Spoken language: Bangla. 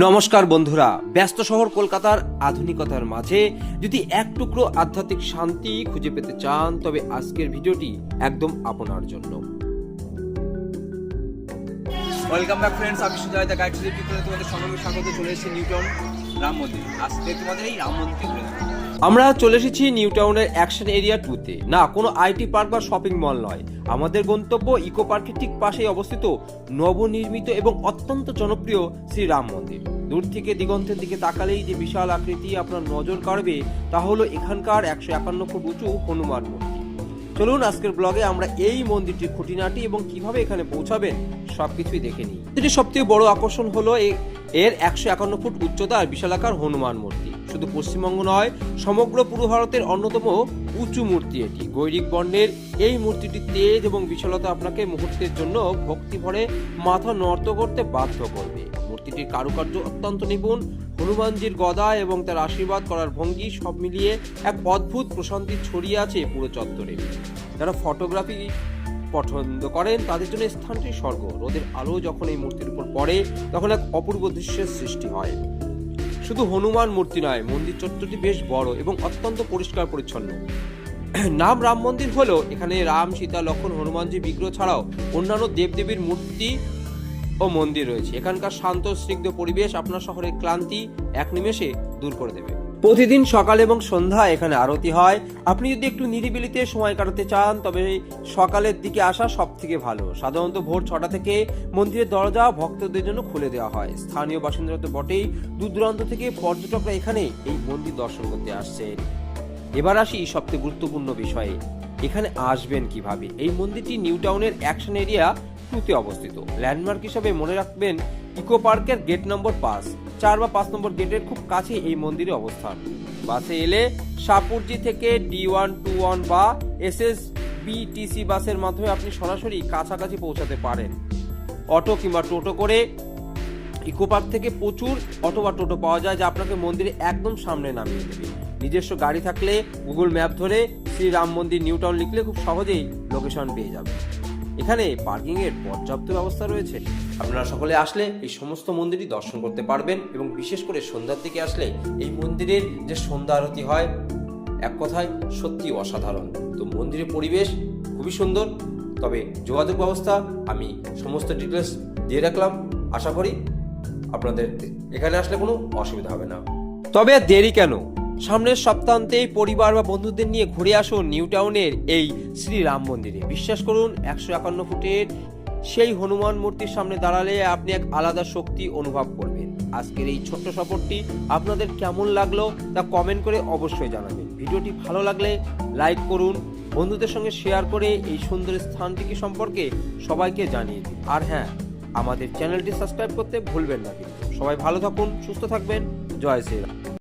নমস্কার বন্ধুরা, ব্যস্ত শহর কলকাতার আধুনিকতার মাঝে যদি এক টুকরো আধ্যাত্মিক শান্তি খুঁজে পেতে চান, তবে আজকের ভিডিওটি একদম আপনার জন্য। ওয়েলকাম ব্যাক ফ্রেন্ডস আমি সুজয় দা গাইড তোমাদের সঙ্গে স্বাগত। চলে এসেছি নিউটন রাম মন্দির। আজকে তোমাদের এই রাম মন্দির। আমরা চলে এসেছি নিউ টাউনের অ্যাকশন এরিয়া টুতে। না, কোনো আইটি পার্ক বা শপিং মল নয়। আমাদের গন্তব্য ইকো পার্কের ঠিক পাশেই অবস্থিত নবনির্মিত এবং অত্যন্ত জনপ্রিয় শ্রী রাম মন্দির। দূর থেকে দিগন্তের দিকে তাকালেই যে বিশাল আকৃতি আপনার নজর কাড়বে, তা হলো এখানকার একশো একান্ন ফুট উঁচু হনুমান মূর্তি চলুন, আজকের ব্লগে আমরা এই মন্দিরটির খুঁটিনাটি এবং কীভাবে এখানে পৌঁছাবেন সবকিছুই দেখে নিই। এটি সবথেকে বড় আকর্ষণ হলো এর একশো একান্ন ফুট উচ্চতার বিশালাকার হনুমান মূর্তি। শুধু পশ্চিমবঙ্গ নয়, সমগ্র পূর্ব ভারতের অন্যতম উঁচু মূর্তি এটি। গৈরিক বর্ণের এই মূর্তিটি তেজ এবং বিশালতা আপনাকে মুহূর্তের জন্য ভক্তি ভরে মাথা নর্ত করতে বাধ্য করবে। মূর্তিটির কারুকার্য অত্যন্ত নিপুণ, হনুমানজির গদা এবং তার আশীর্বাদ করার ভঙ্গি সব মিলিয়ে এক অদ্ভুত প্রশান্তি ছড়িয়ে আছে পুরো চত্বরে। যারা ফটোগ্রাফি পছন্দ করেন, তাদের জন্য স্থানটি স্বর্গ। রোদের আলো যখন এই মূর্তির উপর পড়ে, তখন এক অপূর্ব দৃশ্যের সৃষ্টি হয়। শুধু হনুমান মূর্তি নয়, মন্দির চত্বরটি বেশ বড় এবং অত্যন্ত পরিষ্কার পরিচ্ছন্ন। নাম রাম মন্দির হলেও এখানে রাম, সীতা লক্ষণ হনুমানজি, বিগ্রহ ছাড়াও অন্যান্য দেবদেবীর মূর্তি ও মন্দির রয়েছে। এখানকার শান্ত, স্নিগ্ধ পরিবেশ আপনার শহরের ক্লান্তি এক নিমেষে দূর করে দেবে। প্রতিদিন সকাল এবং সন্ধ্যা এখানে আরতি হয়। আপনি যদি একটু নিরিবিলিতে সময় কাটাতে চান, তবে সকালের দিকে আসা সব থেকে ভালো। সাধারণত ভোর ছটা থেকে মন্দিরের দরজা ভক্তদের জন্য খুলে দেওয়া হয়। স্থানীয় বাসিন্দারা তো বটেই। দূর দূরান্ত থেকে পর্যটকরা এখানে এই মন্দির দর্শন করতে আসছে। এবার আসি সবচেয়ে গুরুত্বপূর্ণ বিষয়ে। এখানে আসবেন কীভাবে? এই মন্দিরটি নিউ টাউনের অ্যাকশন এরিয়া টুতে অবস্থিত। ল্যান্ডমার্ক হিসাবে মনে রাখবেন, ইকো পার্কের গেট নম্বর পাঁচ। চার বা পাঁচ নম্বর গেটের খুব কাছে এই মন্দিরের অবস্থান। বাসে এলে সাপুরজি থেকে ডি ওয়ান টু ওয়ান বা এস এস বিটিসি বাসের মাধ্যমে আপনি সরাসরি কাছাকাছি পৌঁছাতে পারেন। অটো কিংবা টোটো করে ইকো পার্ক থেকে প্রচুর অটো বা টোটো পাওয়া যায় যা আপনাকে মন্দিরে একদম সামনে নামিয়ে দেবে। নিজস্ব গাড়ি থাকলে গুগল ম্যাপ ধরে শ্রী রাম মন্দির নিউ টাউন লিখলে খুব সহজেই লোকেশন পেয়ে যাবে। এখানে পার্কিংয়ের পর্যাপ্ত ব্যবস্থা রয়েছে। আপনারা সকলে আসলে এই সমস্ত মন্দিরই দর্শন করতে পারবেন এবং বিশেষ করে সন্ধ্যার দিকে আসলে এই মন্দিরের যে সন্ধ্যা আরতি হয়, এক কথায় সত্যি অসাধারণ। তো মন্দিরের পরিবেশ খুবই সুন্দর, তবে যোগাযোগ ব্যবস্থা আমি সমস্ত ডিটেলস দিয়ে রাখলাম। আশা করি আপনাদের এখানে আসলে কোনো অসুবিধা হবে না। তবে আর দেরি কেন? সামনের সপ্তাহান্তেই পরিবার বা বন্ধুদের নিয়ে ঘুরে আসুন নিউ টাউনের এই শ্রী রাম মন্দিরে। বিশ্বাস করুন, একশো একান্ন ফুটের সেই হনুমান মূর্তির সামনে দাঁড়ালে আপনি এক আলাদা শক্তি অনুভব করবেন। আজকের এই ছোট্ট সফরটি আপনাদের কেমন লাগল তা কমেন্ট করে অবশ্যই জানাবেন। ভিডিওটি ভালো লাগলে লাইক করুন, বন্ধুদের সঙ্গে শেয়ার করে এই সুন্দর স্থানটিকে সম্পর্কে সবাইকে জানিয়ে দিন। আর হ্যাঁ আমাদের চ্যানেলটি সাবস্ক্রাইব করতে ভুলবেন না কিন্তু। সবাই ভালো থাকুন, সুস্থ থাকবেন। জয় শ্রীরাম।